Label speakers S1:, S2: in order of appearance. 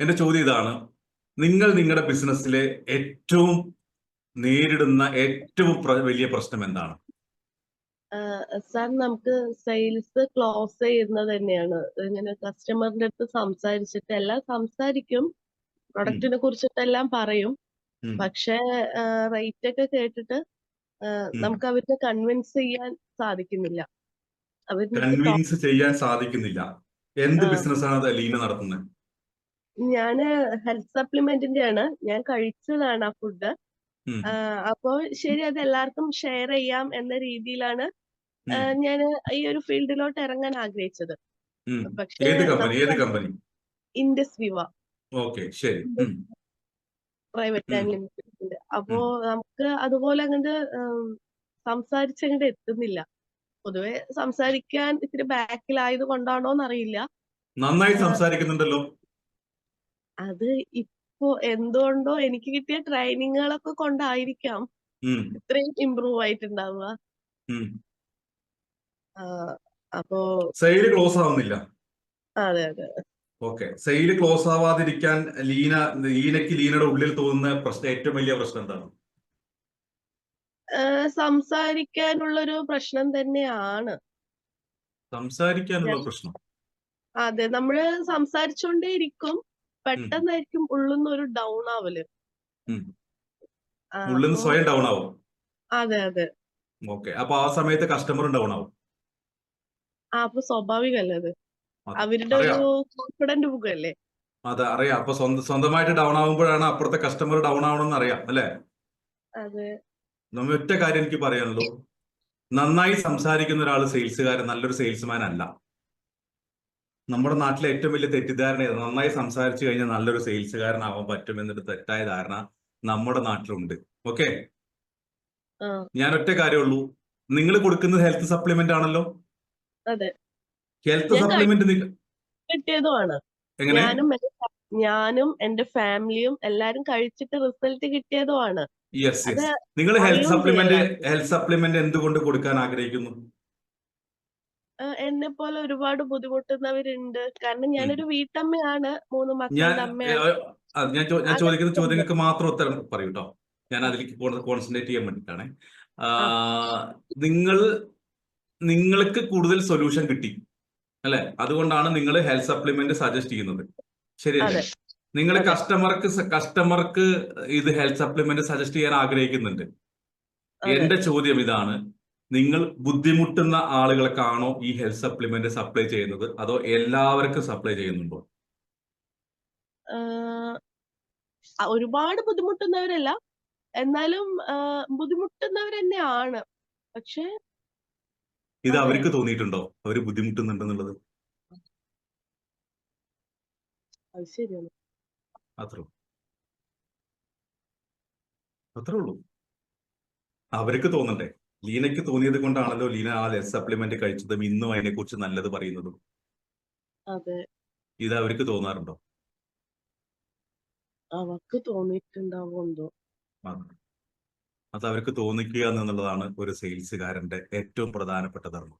S1: എന്റെ ചോദ്യം ഇതാണ്. നിങ്ങൾ നിങ്ങളുടെ ബിസിനസ്സിലെ ഏറ്റവും നേരിടുന്ന ഏറ്റവും വലിയ പ്രശ്നം എന്താണ്?
S2: സാർ നമുക്ക് സെയിൽസ് ക്ലോസ് ചെയ്യുന്നത് തന്നെയാണ്. ഇങ്ങനെ കസ്റ്റമറിന്റെ അടുത്ത് സംസാരിച്ചിട്ട് എല്ലാം സംസാരിക്കും. പ്രൊഡക്റ്റിനെ കുറിച്ചിട്ടെല്ലാം പറയും. പക്ഷെ റേറ്റ് ഒക്കെ കേട്ടിട്ട് നമുക്ക് അവരെ കൺവിൻസ് ചെയ്യാൻ സാധിക്കുന്നില്ല. അവർ
S1: കൺവിൻസ് ചെയ്യാൻ സാധിക്കുന്നില്ല. എന്ത് ബിസിനസ് ആണ് ലീന നടത്തുന്നത്?
S2: ഞാൻ ഹെൽത്ത് സപ്ലിമെന്റിന്റെ ആണ് ഞാൻ കഴിച്ചതാണ് ആ ഫുഡ്
S1: അപ്പോൾ
S2: അപ്പോ ശരി അത് എല്ലാവർക്കും ഷെയർ ചെയ്യാം എന്ന രീതിയിലാണ് ഞാൻ ഈ ഒരു ഫീൽഡിലോട്ട് ഇറങ്ങാൻ ആഗ്രഹിച്ചത്. പക്ഷേ ഇൻഡസ് വിവ
S1: ശരി.
S2: പ്രൈവറ്റ് ആൻഡ് ലിമിറ്റഡ് അപ്പോ നമുക്ക് അതുപോലെ അങ്ങോട്ട് സംസാരിച്ചങ്ങോട്ട് എത്തുന്നില്ല. പൊതുവെ സംസാരിക്കാൻ ഇത്തിരി ബാക്കിലായത് കൊണ്ടാണോന്ന് അറിയില്ല
S1: നന്നായി. സംസാരിക്കുന്നുണ്ടല്ലോ.
S2: അത് ഇപ്പോ എന്തുകൊണ്ടോ എനിക്ക് കിട്ടിയ ട്രെയിനിങ്ങുകളൊക്കെ കൊണ്ടായിരിക്കാം. ഇത്രയും ഇമ്പ്രൂവ് ആയിട്ടുണ്ടാവുക. അപ്പോ
S1: സെയിൽ ക്ലോസ് ആവുന്നില്ല.
S2: അതെ അതെ.
S1: ഓക്കെ സെയിൽ ക്ലോസ് ആവാതിരിക്കാൻ ലീന ലീനക്ക് ലീനയുടെ ഉള്ളിൽ തോന്നുന്ന പ്രശ്നം ഏറ്റവും വലിയ പ്രശ്നം എന്താണ്?
S2: സംസാരിക്കാനുള്ളൊരു പ്രശ്നം തന്നെയാണ്.
S1: സംസാരിക്കാനുള്ള പ്രശ്നം.
S2: അതെ നമ്മൾ സംസാരിച്ചോണ്ടേ ഇരിക്കും പെട്ടെന്നായിരിക്കും ഉള്ളുന്ന ഒരു ഡൗൺ ആവൽ
S1: ഉള്ളിൽ സ്വയം ഡൗൺ ആവും
S2: അതെ അതെ.
S1: ഓക്കെ. അപ്പൊ ആ സമയത്ത് കസ്റ്റമറും ഡൗൺ ആവും
S2: ആ അപ്പൊ സ്വാഭാവികല്ലേ അത്? അവരുടെ ഒരു കോൺഫിഡന്റ് പോകുമല്ലേ
S1: അതെ അറിയാം. അപ്പൊ സ്വന്തം സ്വന്തമായിട്ട് ഡൗൺ ആവുമ്പോഴാണ് അപ്പുറത്തെ കസ്റ്റമർ ഡൗൺ ആവണമെന്ന് അറിയാം അല്ലെ?
S2: അതെ.
S1: ഒറ്റ കാര്യം എനിക്ക് പറയാനുള്ളൂ. നന്നായി സംസാരിക്കുന്ന ഒരാൾ സെയിൽസുകാരൻ നല്ലൊരു സെയിൽസ്മാൻ അല്ല. നമ്മുടെ നാട്ടിലെ ഏറ്റവും വലിയ തെറ്റിദ്ധാരണ. നന്നായി സംസാരിച്ചു കഴിഞ്ഞാൽ നല്ലൊരു സെയിൽസുകാരനാവാൻ പറ്റും എന്നൊരു തെറ്റായ ധാരണ നമ്മുടെ നാട്ടിലുണ്ട്. ഓക്കെ? ഞാൻ ഒറ്റ കാര്യമുള്ളൂ. നിങ്ങൾ കൊടുക്കുന്നത് ഹെൽത്ത് സപ്ലിമെന്റ് ആണല്ലോ? ഹെൽത്ത് സപ്ലിമെന്റ്
S2: കിട്ടിയതുമാണ്. ഞാനും എന്റെ ഫാ- ഞാനും എന്റെ ഫാമിലിയും എല്ലാരും കഴിച്ചിട്ട് റിസൾട്ട് കിട്ടിയതുമാണ്.
S1: യെസ് നിങ്ങൾ ഹെൽത്ത് സപ്ലിമെന്റ് ഹെൽത്ത് സപ്ലിമെന്റ് എന്തുകൊണ്ട് കൊടുക്കാൻ ആഗ്രഹിക്കുന്നു?
S2: എന്നെ പോലെ ഒരുപാട് ബുദ്ധിമുട്ടുന്നവരുണ്ട്. കാരണം ഞാനൊരു വീട്ടമ്മയാണ്. മൂന്ന് മക്കളുടെ അമ്മയാണ്.
S1: ഞാൻ ഞാൻ ചോദിക്കുന്ന ചോദ്യങ്ങൾക്ക് മാത്രം ഉത്തരം പറയൂ കേട്ടോ ഞാൻ അതിലേക്ക് കോൺസെൻട്രേറ്റ് ചെയ്യാൻ വേണ്ടിയിട്ടാണ് നിങ്ങൾ നിങ്ങൾക്ക് കൂടുതൽ സൊല്യൂഷൻ കിട്ടി അല്ലെ? അതുകൊണ്ടാണ് നിങ്ങൾ ഹെൽത്ത് സപ്ലിമെന്റ് സജസ്റ്റ് ചെയ്യുന്നത്. ശരിയല്ലേ. നിങ്ങൾ കസ്റ്റമർക്ക് കസ്റ്റമർക്ക് ഇത് ഹെൽത്ത് സപ്ലിമെന്റ് സജസ്റ്റ് ചെയ്യാൻ ആഗ്രഹിക്കുന്നുണ്ട്. എന്റെ ചോദ്യം ഇതാണ്. നിങ്ങൾ ബുദ്ധിമുട്ടുന്ന ആളുകൾക്കാണോ ഈ ഹെൽത്ത് സപ്ലിമെന്റ് സപ്ലൈ ചെയ്യുന്നത്? അതോ എല്ലാവർക്കും സപ്ലൈ ചെയ്യുന്നുണ്ടോ?
S2: ഒരുപാട് ബുദ്ധിമുട്ടുന്നവരല്ല. എന്നാലും ബുദ്ധിമുട്ടുന്നവർ തന്നെയാണ് പക്ഷെ
S1: ഇത് അവർക്ക് തോന്നിയിട്ടുണ്ടോ? അവർ ബുദ്ധിമുട്ടുന്നുണ്ടെന്നുള്ളത്? അത്രേ ഉള്ളൂ. അവർക്ക് തോന്നണ്ടേ? ലീനയ്ക്ക് തോന്നിയത് കൊണ്ടാണല്ലോ ലീന ആ ലെസ് സപ്ലിമെന്റ് കഴിച്ചതും ഇന്നും അതിനെ കുറിച്ച് നല്ലത് പറയുന്നതും.
S2: അതെ.
S1: ഇത് അവർക്ക് തോന്നാറുണ്ടോ?
S2: അവർക്ക് തോന്നിയിട്ടുണ്ടാവും എന്തോ.
S1: അത് അത് അവർക്ക് തോന്നിക്കുക എന്നുള്ളതാണ് ഒരു സെയിൽസുകാരന്റെ ഏറ്റവും പ്രധാനപ്പെട്ട ധർമ്മം.